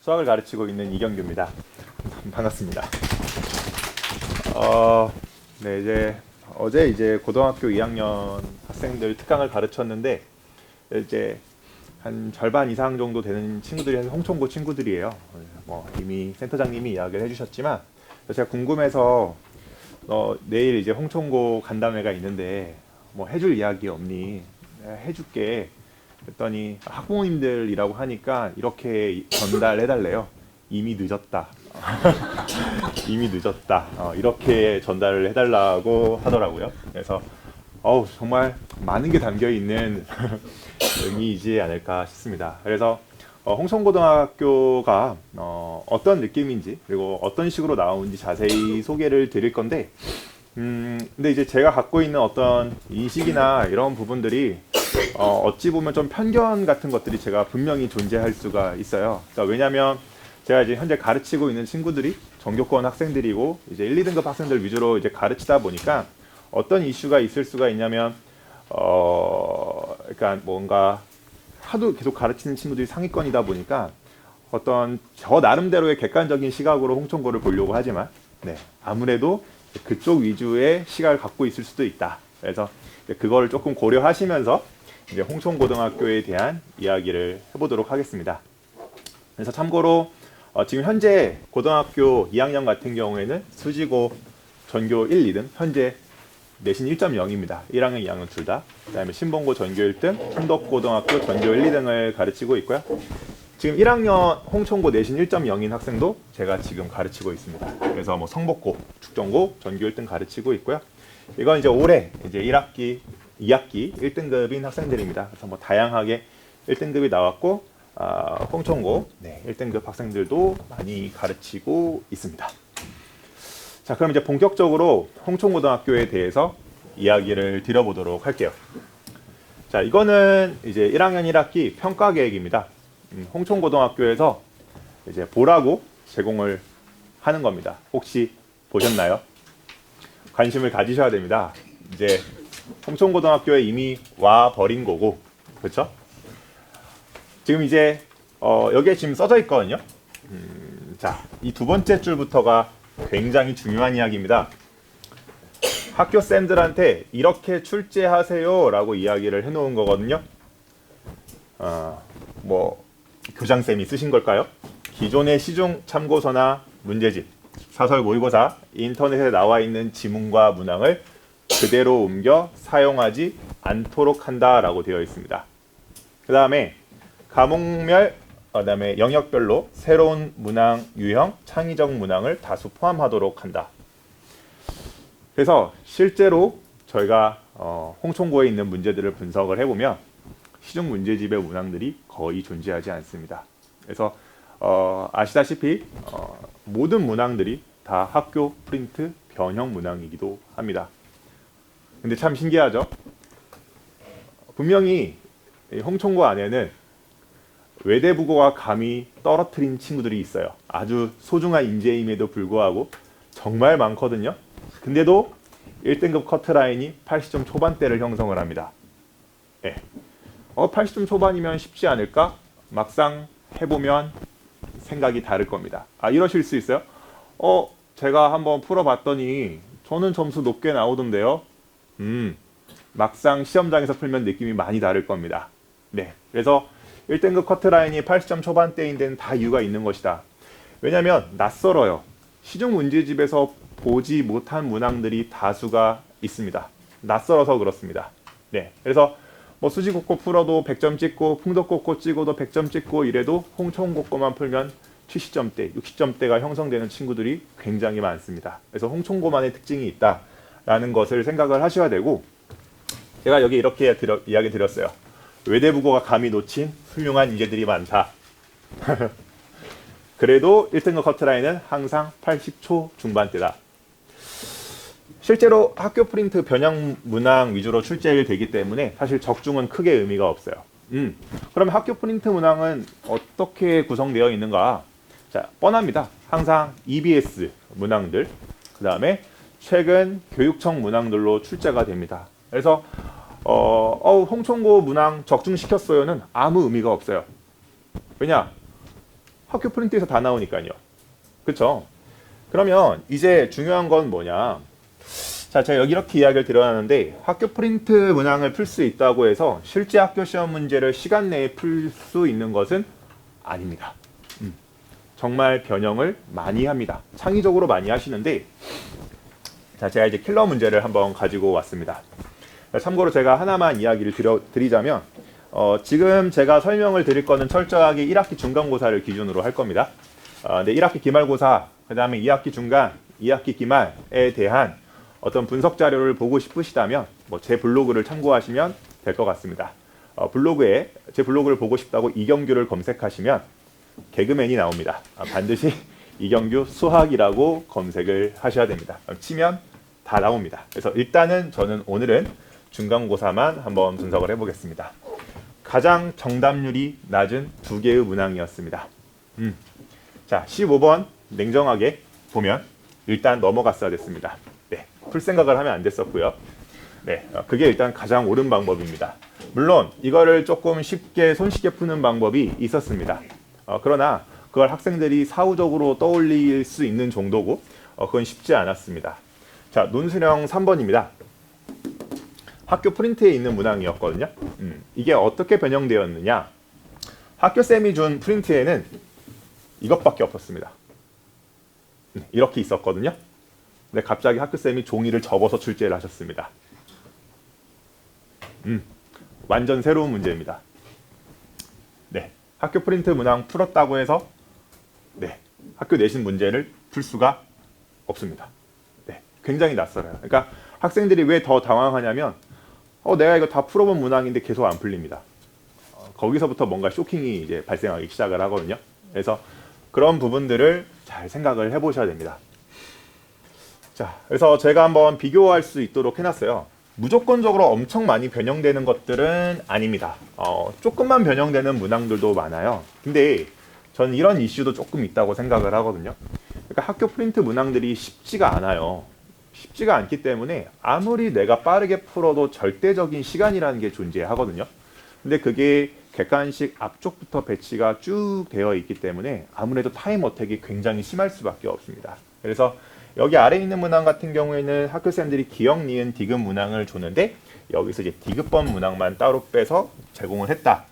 수학을 가르치고 있는 이경규입니다. 반갑습니다. 어, 네 이제 어제 이제 고등학교 2학년 학생들 특강을 가르쳤는데 이제 한 절반 이상 정도 되는 친구들이 홍천고 친구들이에요. 뭐 이미 센터장님이 이야기를 해주셨지만 제가 궁금해서 어, 내일 이제 홍천고 간담회가 있는데 뭐 해줄 이야기 없니? 내가 해줄게. 그랬더니 학부모님들이라고 하니까 이렇게 전달해 달래요. 이미 늦었다. 이미 늦었다. 어, 이렇게 전달을 해달라고 하더라고요. 그래서 어우 정말 많은 게 담겨 있는 의미이지 않을까 싶습니다. 그래서 어, 홍성고등학교가 어, 어떤 느낌인지 그리고 어떤 식으로 나오는지 자세히 소개를 드릴 건데 음, 근데 이제 제가 갖고 있는 어떤 인식이나 이런 부분들이 어, 어찌 보면 좀 편견 같은 것들이 제가 분명히 존재할 수가 있어요. 그러니까 왜냐하면 제가 이제 현재 가르치고 있는 친구들이 전교권 학생들이고 이제 1, 2등급 학생들 위주로 이제 가르치다 보니까 어떤 이슈가 있을 수가 있냐면 어, 그러니까 뭔가 하도 계속 가르치는 친구들이 상위권이다 보니까 어떤 저 나름대로의 객관적인 시각으로 홍천고를 보려고 하지만 네, 아무래도 그쪽 위주의 시각을 갖고 있을 수도 있다. 그래서 그거를 조금 고려하시면서 이제 홍천고등학교에 대한 이야기를 해보도록 하겠습니다. 그래서 참고로 어, 지금 현재 고등학교 2학년 같은 경우에는 수지고 전교 1, 2등 현재 내신 1.0입니다. 1학년, 2학년 둘 다. 그다음에 신봉고 전교 1등, 흥덕고등학교 전교 1, 2등을 가르치고 있고요. 지금 1학년 홍천고 내신 1.0인 학생도 제가 지금 가르치고 있습니다. 그래서 뭐 성복고, 축정고 전교 1등 가르치고 있고요. 이건 이제 올해 이제 1학기, 2학기 1등급인 학생들입니다. 그래서 뭐 다양하게 1등급이 나왔고 아, 홍천고 네, 1등급 학생들도 많이 가르치고 있습니다. 자, 그럼 이제 본격적으로 홍천고등학교에 대해서 이야기를 드려보도록 할게요. 자, 이거는 이제 1학년 1학기 평가 계획입니다. 음, 홍천고등학교에서 이제 보라고 제공을 하는 겁니다. 혹시 보셨나요? 관심을 가지셔야 됩니다. 이제 홍천고등학교에 이미 와 버린 거고, 그렇죠? 지금 이제 어, 여기에 지금 써져 있거든요. 음, 자, 이 두 번째 줄부터가 굉장히 중요한 이야기입니다. 학교 쌤들한테 이렇게 출제하세요라고 이야기를 해놓은 거거든요. 어, 뭐 교장 쌤이 쓰신 걸까요? 기존의 시중 참고서나 문제집, 사설 모의고사, 인터넷에 나와 있는 지문과 문항을 그대로 옮겨 사용하지 않도록 한다라고 되어 있습니다. 그 다음에 과목별, 그 다음에 영역별로 새로운 문항 유형, 창의적 문항을 다수 포함하도록 한다. 그래서 실제로 저희가 어, 홍천고에 있는 문제들을 분석을 해보면 시중 문제집의 문항들이 거의 존재하지 않습니다. 그래서 어, 아시다시피 어, 모든 문항들이 다 학교 프린트 변형 문항이기도 합니다. 근데 참 신기하죠? 분명히 이 홍천고 안에는 외대부고가 감히 떨어뜨린 친구들이 있어요. 아주 소중한 인재임에도 불구하고 정말 많거든요. 근데도 1등급 커트라인이 80점 초반대를 형성을 합니다. 예. 어, 80점 초반이면 쉽지 않을까? 막상 해보면 생각이 다를 겁니다. 아, 이러실 수 있어요? 어, 제가 한번 풀어봤더니 저는 점수 높게 나오던데요. 음, 막상 시험장에서 풀면 느낌이 많이 다를 겁니다. 네. 그래서 1등급 커트라인이 80점 초반대인 데는 다 이유가 있는 것이다. 왜냐하면 낯설어요. 시중 문제집에서 보지 못한 문항들이 다수가 있습니다. 낯설어서 그렇습니다. 네. 그래서 뭐 수지국고 풀어도 100점 찍고 풍덕국고 찍어도 100점 찍고 이래도 홍천국고만 풀면 70점대, 60점대가 형성되는 친구들이 굉장히 많습니다. 그래서 홍천고만의 특징이 있다라는 것을 생각을 하셔야 되고 제가 여기 이렇게 드려, 이야기 드렸어요. 외대부고가 감히 놓친 훌륭한 인재들이 많다. 그래도 1등급 커트라인은 항상 80초 중반대다. 실제로 학교 프린트 변형 문항 위주로 출제를 되기 때문에 사실 적중은 크게 의미가 없어요. 음, 그럼 학교 프린트 문항은 어떻게 구성되어 있는가? 자, 뻔합니다. 항상 EBS 문항들, 그 다음에 최근 교육청 문항들로 출제가 됩니다. 그래서 어, 어, 홍천고 문항 적중시켰어요는 아무 의미가 없어요. 왜냐? 학교 프린트에서 다 나오니까요. 그렇죠? 그러면 이제 중요한 건 뭐냐? 자, 제가 여기 이렇게 이야기를 드려놨는데 학교 프린트 문항을 풀 수 있다고 해서 실제 학교 시험 문제를 시간 내에 풀 수 있는 것은 아닙니다. 음, 정말 변형을 많이 합니다. 창의적으로 많이 하시는데 자, 제가 이제 킬러 문제를 한번 가지고 왔습니다. 참고로 제가 하나만 이야기를 드려, 드리자면 어, 지금 제가 설명을 드릴 거는 철저하게 1학기 중간고사를 기준으로 할 겁니다. 어, 근데 1학기 기말고사, 그 다음에 2학기 중간, 2학기 기말에 대한 어떤 분석 자료를 보고 싶으시다면 뭐 제 블로그를 참고하시면 될 것 같습니다. 어, 블로그에 제 블로그를 보고 싶다고 이경규를 검색하시면 개그맨이 나옵니다. 아, 반드시 이경규 수학이라고 검색을 하셔야 됩니다. 치면 다 나옵니다. 그래서 일단은 저는 오늘은 중간고사만 한번 분석을 해보겠습니다. 가장 정답률이 낮은 두 개의 문항이었습니다. 음. 자, 15번 냉정하게 보면 일단 넘어갔어야 됐습니다. 네, 풀 생각을 하면 안 됐었고요. 네, 어, 그게 일단 가장 옳은 방법입니다. 물론 이거를 조금 쉽게 손쉽게 푸는 방법이 있었습니다. 어, 그러나 그걸 학생들이 사후적으로 떠올릴 수 있는 정도고 어, 그건 쉽지 않았습니다. 자, 논술형 3번입니다. 학교 프린트에 있는 문항이었거든요. 음, 이게 어떻게 변형되었느냐? 학교 쌤이 준 프린트에는 이것밖에 없었습니다. 음, 이렇게 있었거든요. 근데 갑자기 학교 쌤이 종이를 접어서 출제를 하셨습니다. 음, 완전 새로운 문제입니다. 네, 학교 프린트 문항 풀었다고 해서 네, 학교 내신 문제를 풀 수가 없습니다. 네, 굉장히 낯설어요. 그러니까 학생들이 왜 더 당황하냐면 어, 내가 이거 다 풀어본 문항인데 계속 안 풀립니다. 어, 거기서부터 뭔가 쇼킹이 이제 발생하기 시작을 하거든요. 그래서 그런 부분들을 잘 생각을 해보셔야 됩니다. 자, 그래서 제가 한번 비교할 수 있도록 해놨어요. 무조건적으로 엄청 많이 변형되는 것들은 아닙니다. 어, 조금만 변형되는 문항들도 많아요. 근데 저는 이런 이슈도 조금 있다고 생각을 하거든요. 그러니까 학교 프린트 문항들이 쉽지가 않아요. 쉽지가 않기 때문에 아무리 내가 빠르게 풀어도 절대적인 시간이라는 게 존재하거든요. 근데 그게 객관식 앞쪽부터 배치가 쭉 되어 있기 때문에 아무래도 타임 어택이 굉장히 심할 수밖에 없습니다. 그래서 여기 아래 있는 문항 같은 경우에는 학교생들이 기억, 니은, 디귿 문항을 줬는데 여기서 이제 디귿번 문항만 따로 빼서 제공을 했다.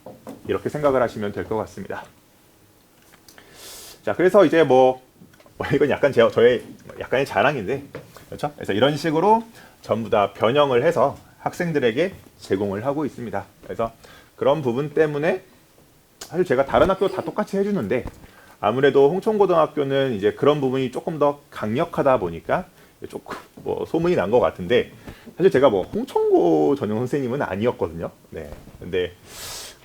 이렇게 생각을 하시면 될 것 같습니다. 자, 그래서 이제 뭐 이건 약간 제 저의 약간의 자랑인데 그렇죠? 그래서 이런 식으로 전부 다 변형을 해서 학생들에게 제공을 하고 있습니다. 그래서 그런 부분 때문에 사실 제가 다른 학교 다 똑같이 해주는데 아무래도 홍천고등학교는 이제 그런 부분이 조금 더 강력하다 보니까 조금 뭐 소문이 난 것 같은데 사실 제가 뭐 홍천고 전용 선생님은 아니었거든요. 네. 근데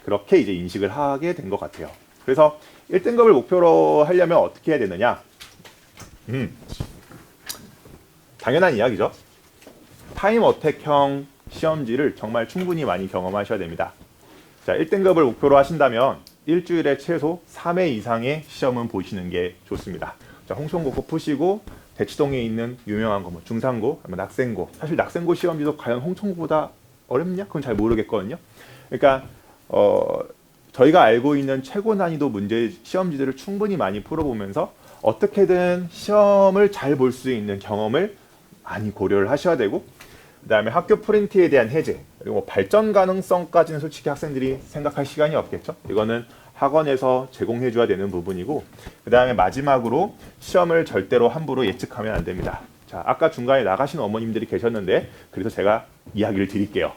그렇게 이제 인식을 하게 된 것 같아요. 그래서 1등급을 목표로 하려면 어떻게 해야 되느냐? 음. 당연한 이야기죠. 타임 어택형 시험지를 정말 충분히 많이 경험하셔야 됩니다. 자, 1등급을 목표로 하신다면 일주일에 최소 3회 이상의 시험은 보시는 게 좋습니다. 자, 홍천고 푸시고 대치동에 있는 유명한 거 뭐 중상고, 아니면 낙생고. 사실 낙생고 시험지도 과연 홍천고보다 어렵냐? 그건 잘 모르겠거든요. 그러니까 어, 저희가 알고 있는 최고 난이도 문제 시험지들을 충분히 많이 풀어보면서 어떻게든 시험을 잘 볼 수 있는 경험을 많이 고려를 하셔야 되고 그다음에 학교 프린트에 대한 해제 그리고 뭐 발전 가능성까지는 솔직히 학생들이 생각할 시간이 없겠죠. 이거는 학원에서 제공해 줘야 되는 부분이고 그 다음에 마지막으로 시험을 절대로 함부로 예측하면 안 됩니다. 자, 아까 중간에 나가신 어머님들이 계셨는데 그래서 제가 이야기를 드릴게요.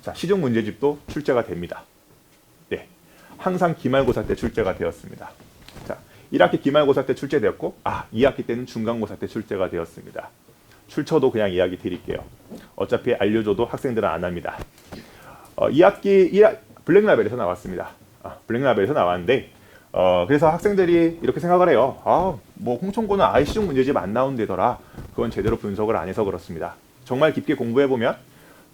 자, 시중 문제집도 출제가 됩니다. 네. 항상 기말고사 때 출제가 되었습니다. 자, 1학기 기말고사 때 출제되었고 아, 2학기 때는 중간고사 때 출제가 되었습니다. 출처도 그냥 이야기 드릴게요. 어차피 알려줘도 학생들은 안 합니다. 어, 2학기 1학, 블랙라벨에서 나왔습니다. 아, 블랙라벨에서 나왔는데 어, 그래서 학생들이 이렇게 생각을 해요. 아, 뭐 홍천고는 시중 문제집 안 나온대더라. 그건 제대로 분석을 안 해서 그렇습니다. 정말 깊게 공부해 보면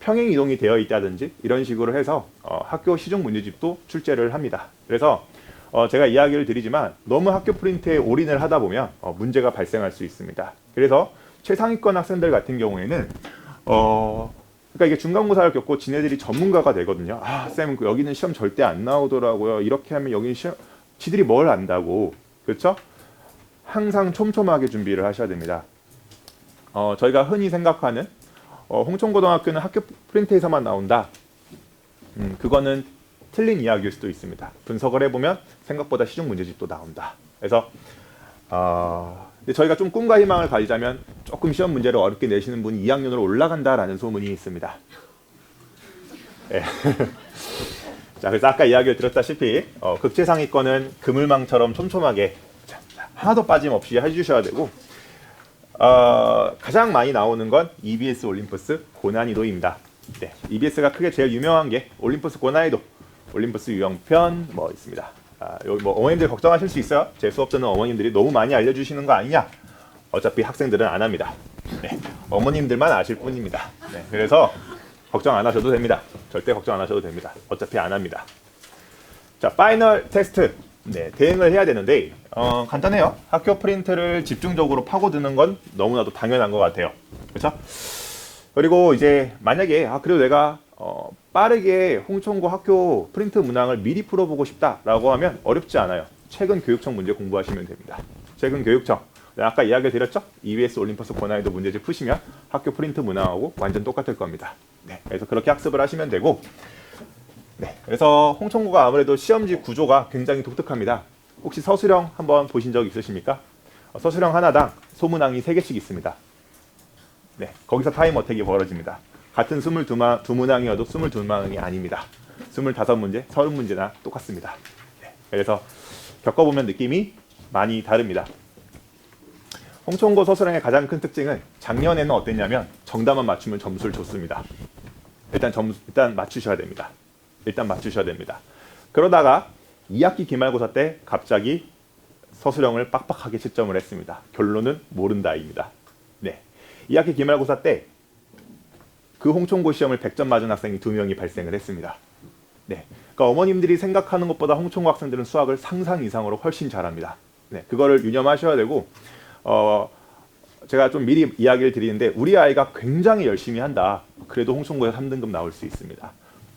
평행 이동이 되어 있다든지 이런 식으로 해서 어, 학교 시중 문제집도 출제를 합니다. 그래서 어, 제가 이야기를 드리지만 너무 학교 프린트에 올인을 하다 보면 어, 문제가 발생할 수 있습니다. 그래서 최상위권 학생들 같은 경우에는 어 그러니까 이게 중간고사를 겪고 지네들이 전문가가 되거든요. 아, 쌤, 여기는 시험 절대 안 나오더라고요. 이렇게 하면 여기는 시험, 지들이 뭘 안다고. 그렇죠? 항상 촘촘하게 준비를 하셔야 됩니다. 어, 저희가 흔히 생각하는 어, 홍천고등학교는 학교 프린트에서만 나온다. 음, 그거는 틀린 이야기일 수도 있습니다. 분석을 해보면 생각보다 시중 문제집도 나온다. 그래서 어, 근데 저희가 좀 꿈과 희망을 가지자면 조금 시험 문제를 어렵게 내시는 분이 2학년으로 올라간다라는 소문이 있습니다. 예. 자, 그래서 아까 이야기를 드렸다시피 어, 극제 상위권은 그물망처럼 촘촘하게 자, 하나도 빠짐없이 해주셔야 되고 어, 가장 많이 나오는 건 EBS 올림푸스 고난이도입니다. 네, EBS가 크게 제일 유명한 게 올림푸스 고난이도, 올림푸스 유형편 뭐 있습니다. 아, 여기 뭐 어머님들 걱정하실 수 있어요. 제 수업 듣는 어머님들이 너무 많이 알려주시는 거 아니냐? 어차피 학생들은 안 합니다. 네, 어머님들만 아실 뿐입니다. 네, 그래서 걱정 안 하셔도 됩니다. 절대 걱정 안 하셔도 됩니다. 어차피 안 합니다. 자, 파이널 테스트. 네, 대응을 해야 되는데 어, 간단해요. 학교 프린트를 집중적으로 파고드는 건 너무나도 당연한 것 같아요. 그렇죠? 그리고 이제 만약에 아 그래도 내가 어, 빠르게 홍천고 학교 프린트 문항을 미리 풀어보고 싶다라고 하면 어렵지 않아요. 최근 교육청 문제 공부하시면 됩니다. 최근 교육청 네, 아까 이야기 드렸죠? EBS 올림퍼스 고난이도 문제집 푸시면 학교 프린트 문항하고 완전 똑같을 겁니다. 네, 그래서 그렇게 학습을 하시면 되고 네, 그래서 홍천고가 아무래도 시험지 구조가 굉장히 독특합니다. 혹시 서술형 한번 보신 적 있으십니까? 어, 서술형 하나당 소문항이 3개씩 있습니다. 네, 거기서 타임 어택이 벌어집니다. 같은 22마, 두 문항이어도 22문항이 아닙니다. 25문제, 30문제나 똑같습니다. 네, 그래서 겪어보면 느낌이 많이 다릅니다. 홍천고 서술형의 가장 큰 특징은 작년에는 어땠냐면 정답만 맞추면 점수를 줬습니다. 일단 점 일단 맞추셔야 됩니다. 일단 맞추셔야 됩니다. 그러다가 2학기 기말고사 때 갑자기 서술형을 빡빡하게 채점을 했습니다. 결론은 모른다입니다. 네. 2학기 기말고사 때 그 홍천고 시험을 100점 맞은 학생이 두 명이 발생을 했습니다. 네. 그러니까 어머님들이 생각하는 것보다 홍천고 학생들은 수학을 상상 이상으로 훨씬 잘합니다. 네. 그거를 유념하셔야 되고 어 제가 좀 미리 이야기를 드리는데 우리 아이가 굉장히 열심히 한다. 그래도 홍천고에 3등급 나올 수 있습니다.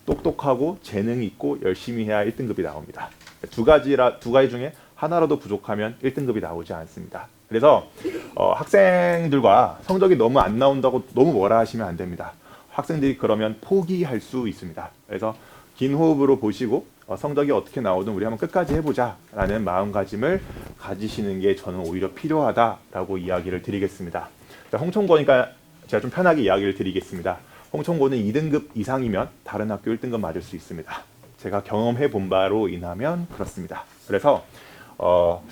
똑똑하고 재능이 있고 열심히 해야 1등급이 나옵니다. 두 가지라 두 가지 중에 하나라도 부족하면 1등급이 나오지 않습니다. 그래서 어, 학생들과 성적이 너무 안 나온다고 너무 뭐라 하시면 안 됩니다. 학생들이 그러면 포기할 수 있습니다. 그래서 긴 호흡으로 보시고 어, 성적이 어떻게 나오든 우리 한번 끝까지 해보자라는 마음가짐을 가지시는 게 저는 오히려 필요하다라고 이야기를 드리겠습니다. 자, 홍천고니까 제가 좀 편하게 이야기를 드리겠습니다. 홍천고는 2등급 이상이면 다른 학교 1등급 맞을 수 있습니다. 제가 경험해 본 바로 인하면 그렇습니다. 그래서 어,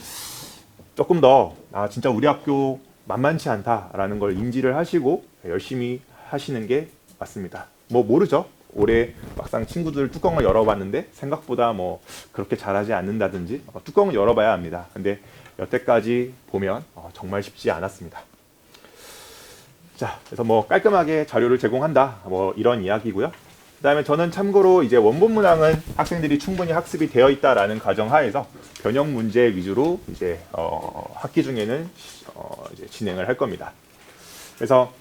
조금 더 아, 진짜 우리 학교 만만치 않다라는 걸 인지를 하시고 열심히 하시는 게 맞습니다. 뭐 모르죠. 올해 막상 친구들 뚜껑을 열어봤는데 생각보다 뭐 그렇게 잘하지 않는다든지 어, 뚜껑을 열어봐야 합니다. 근데 여태까지 보면 어, 정말 쉽지 않았습니다. 자, 그래서 뭐 깔끔하게 자료를 제공한다. 뭐 이런 이야기고요. 그다음에 저는 참고로 이제 원본 문항은 학생들이 충분히 학습이 되어 있다라는 가정하에서 변형 문제 위주로 이제 어, 학기 중에는 어, 이제 진행을 할 겁니다. 그래서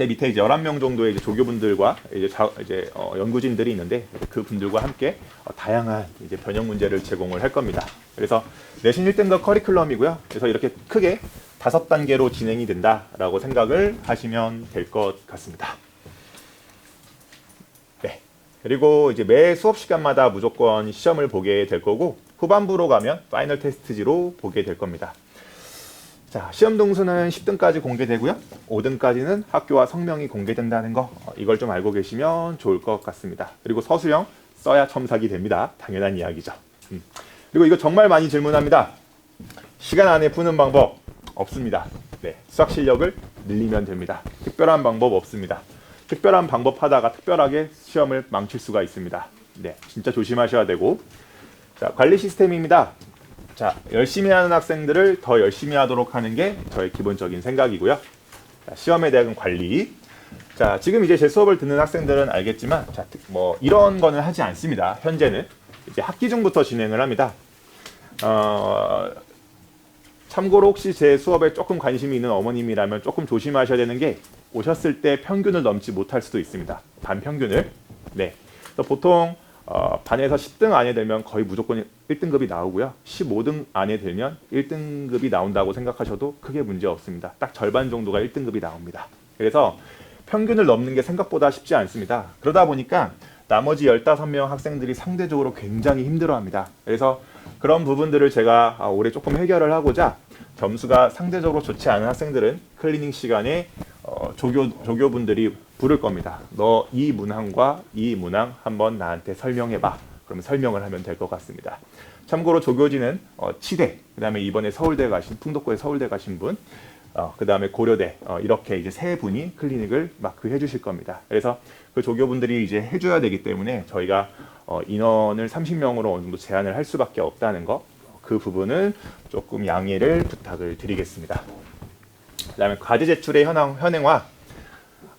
제 밑에 이제 11명 정도의 이제 조교분들과 이제, 자, 이제 어, 연구진들이 있는데 그 분들과 함께 어, 다양한 이제 변형 문제를 제공을 할 겁니다. 그래서 내신 1등급 커리큘럼이고요. 그래서 이렇게 크게 다섯 단계로 진행이 된다라고 생각을 하시면 될 것 같습니다. 네. 그리고 이제 매 수업 시간마다 무조건 시험을 보게 될 거고 후반부로 가면 파이널 테스트지로 보게 될 겁니다. 자, 시험 동수는 10등까지 공개되고요. 5등까지는 학교와 성명이 공개된다는 거 어, 이걸 좀 알고 계시면 좋을 것 같습니다. 그리고 서술형 써야 첨삭이 됩니다. 당연한 이야기죠. 음. 그리고 이거 정말 많이 질문합니다. 시간 안에 푸는 방법 없습니다. 네, 수학 실력을 늘리면 됩니다. 특별한 방법 없습니다. 특별한 방법 하다가 특별하게 시험을 망칠 수가 있습니다. 네, 진짜 조심하셔야 되고 자, 관리 시스템입니다. 자, 열심히 하는 학생들을 더 열심히 하도록 하는 게 저의 기본적인 생각이고요. 자, 시험에 대한 관리. 자, 지금 이제 제 수업을 듣는 학생들은 알겠지만, 자, 특- 뭐 이런 거는 하지 않습니다. 현재는 이제 학기 중부터 진행을 합니다. 어, 참고로 혹시 제 수업에 조금 관심이 있는 어머님이라면 조금 조심하셔야 되는 게 오셨을 때 평균을 넘지 못할 수도 있습니다. 반평균을. 네. 보통 어, 반에서 10등 안에 들면 거의 무조건 1등급이 나오고요. 15등 안에 들면 1등급이 나온다고 생각하셔도 크게 문제 없습니다. 딱 절반 정도가 1등급이 나옵니다. 그래서 평균을 넘는 게 생각보다 쉽지 않습니다. 그러다 보니까 나머지 15명 학생들이 상대적으로 굉장히 힘들어합니다. 그래서 그런 부분들을 제가 아, 올해 조금 해결을 하고자 점수가 상대적으로 좋지 않은 학생들은 클리닝 시간에 어, 조교 조교분들이 부를 겁니다. 너 이 문항과 이 문항 한번 나한테 설명해봐. 그러면 설명을 하면 될 것 같습니다. 참고로 조교진은 어, 치대, 그 다음에 이번에 서울대 가신 풍덕고에 서울대 가신 분, 어, 그 다음에 고려대 어, 이렇게 이제 세 분이 클리닉을 마크해 주실 겁니다. 그래서 그 조교분들이 이제 해줘야 되기 때문에 저희가 어, 인원을 30명으로 어느 정도 제한을 할 수밖에 없다는 거, 그 부분을 조금 양해를 부탁을 드리겠습니다. 그 다음에 과제 제출의 현황, 현행화.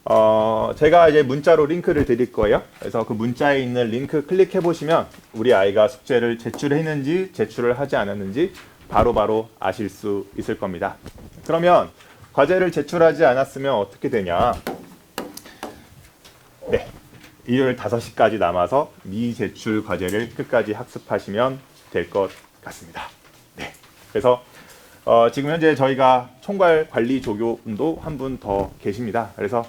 어, 제가 이제 문자로 링크를 드릴 거예요. 그래서 그 문자에 있는 링크 클릭해 보시면 우리 아이가 숙제를 제출했는지 제출을 하지 않았는지 바로 바로 아실 수 있을 겁니다. 그러면 과제를 제출하지 않았으면 어떻게 되냐? 네. 일요일 5시까지 남아서 미제출 과제를 끝까지 학습하시면 될 것 같습니다. 네. 그래서 어, 지금 현재 저희가 총괄 관리 조교분도 한 분 더 계십니다. 그래서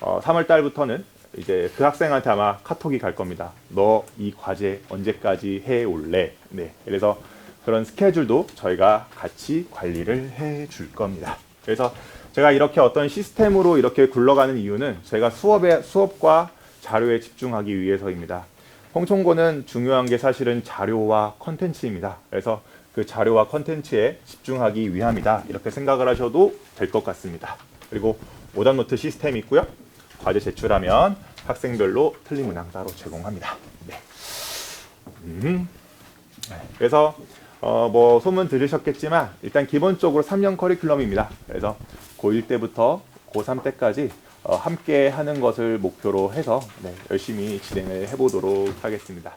어, 3월 달부터는 이제 그 학생한테 아마 카톡이 갈 겁니다. 너 이 과제 언제까지 해 올래? 네. 그래서 그런 스케줄도 저희가 같이 관리를 해 줄 겁니다. 그래서 제가 이렇게 어떤 시스템으로 이렇게 굴러가는 이유는 제가 수업에 수업과 자료에 집중하기 위해서입니다. 홍총고는 중요한 게 사실은 자료와 컨텐츠입니다. 그래서 그 자료와 컨텐츠에 집중하기 위함이다. 이렇게 생각을 하셔도 될 것 같습니다. 그리고 오답 노트 시스템이 있고요. 과제 제출하면 학생별로 틀린 문항 따로 제공합니다. 네. 음. 네. 그래서 어, 뭐 소문 들으셨겠지만 일단 기본적으로 3년 커리큘럼입니다. 그래서 고1 때부터 고3 때까지 어, 함께 하는 것을 목표로 해서 네, 열심히 진행을 해보도록 하겠습니다.